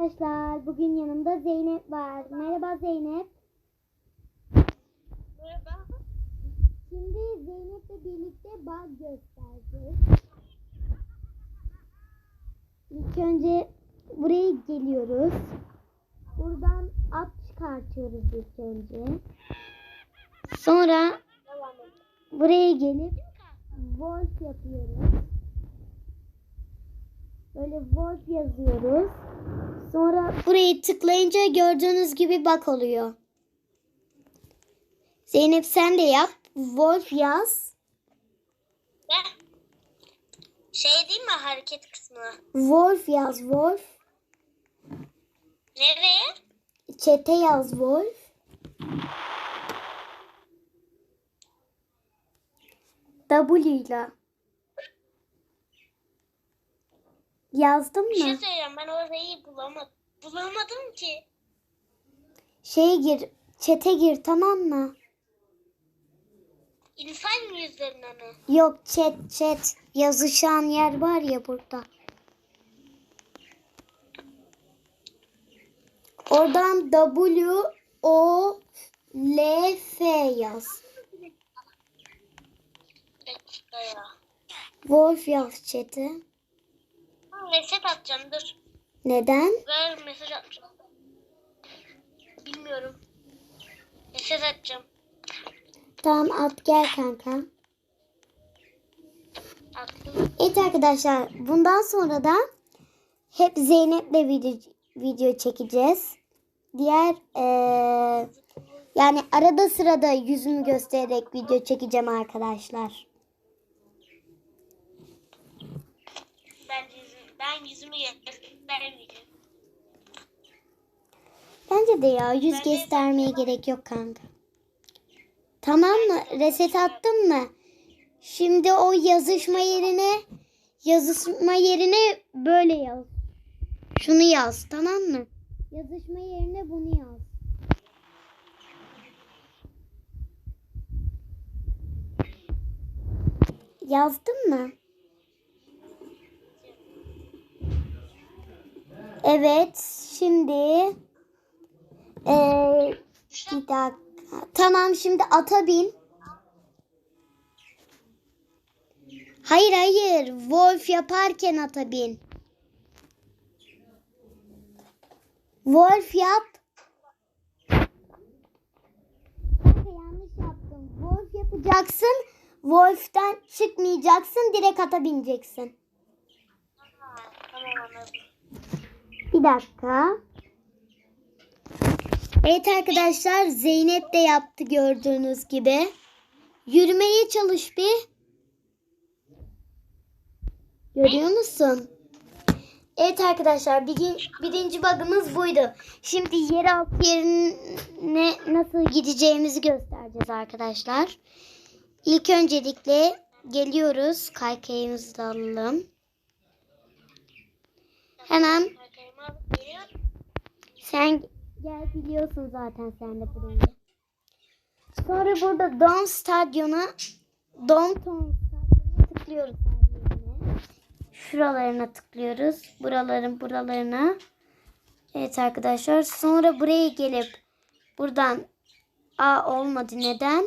Arkadaşlar bugün yanımda Zeynep var. Merhaba Zeynep. Merhaba. Şimdi Zeynep'le birlikte bug göstereceğiz. İlk önce buraya geliyoruz. Buradan at çıkartıyoruz ilk önce. Sonra buraya gelip Wolf yapıyoruz. Böyle Wolf yazıyoruz. Sonra burayı tıklayınca gördüğünüz gibi bak oluyor. Zeynep sen de yap. Wolf yaz. Ben şey değil mi hareket kısmı? Wolf yaz Wolf. Nereye? Çete yaz Wolf. W ile. Yazdın Bir şey mı? söyleyeceğim ben orayı bulamadım. Bulamadım ki. Şeye gir. Çete gir tamam mı? İnsan yüzlerine mi? Yok chat chat. Yazışan yer var ya burada. Oradan W O L F yaz. Wolf yaz chat'e. Reset atacağım dur. Neden? Ver mesaj atacağım. Bilmiyorum. Mesaj atacağım. Tamam at gel kanka. Attım. Evet arkadaşlar bundan sonra da hep Zeynep'le video, video çekeceğiz. Diğer eee, yani arada sırada yüzümü göstererek video çekeceğim arkadaşlar. Ben yüzüm, ben yüzümü göstermeyeceğim. Bence de ya yüz Ben de- göstermeye gerek yok kanka. Tamam mı? Reset attın mı? Şimdi o yazışma yerine yazışma yerine böyle yaz. Şunu yaz tamam mı? Yazışma yerine bunu yaz. Yazdın mı? Evet, şimdi ee, bir dakika. Tamam şimdi ata bin. Hayır hayır. Wolf yaparken ata bin. Wolf yap. Kanka yanlış yaptım. Wolf yapacaksın. Wolf'ten çıkmayacaksın. Direkt ata bineceksin. Tamam anladım. Bir dakika. Evet arkadaşlar Zeynep de yaptı gördüğünüz gibi. Yürümeye çalış bir. Görüyor musun? Evet arkadaşlar bir, birinci bug'ımız buydu. Şimdi yeraltı yerine nasıl gideceğimizi göstereceğiz arkadaşlar. İlk öncelikle geliyoruz. Kaykayımızı da alalım. Hemen. Sen gel biliyorsun zaten sen de burayı. Sonra burada Dom Stadyumu Downtown Stadyumuna tıklıyoruz her yerine. Şuralarına tıklıyoruz. Buraların buralarına. Evet arkadaşlar. Sonra buraya gelip buradan A olmadı neden?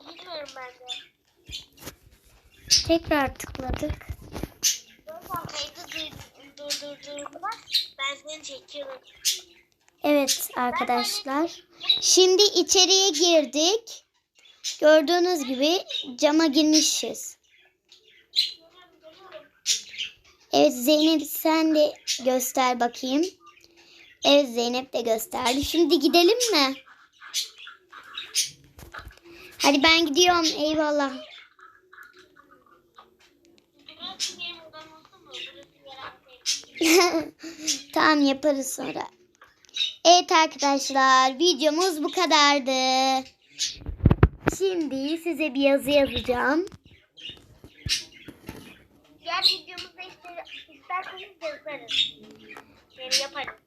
Bilmiyorum ben de. Tekrar tıkladık. Evet arkadaşlar. Şimdi içeriye girdik. Gördüğünüz gibi cama girmişiz. Evet Zeynep sen de göster bakayım. Evet Zeynep de gösterdi. Şimdi gidelim mi? Hadi ben gidiyorum. Eyvallah. tamam yaparız sonra. Evet arkadaşlar videomuz bu kadardı. Şimdi size bir yazı yazacağım. Diğer videomuzda isterseniz yazarız. Yani yaparız.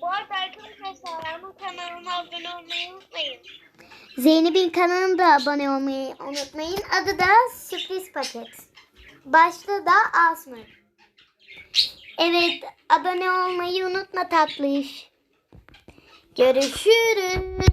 Bu arada arkadaşlar Sara'nın kanalına abone olmayı unutmayın. Zeynep'in kanalına da abone olmayı unutmayın. Adı da sürpriz paket. Başlığı da Asmır. Evet abone olmayı unutma tatlış. Görüşürüz.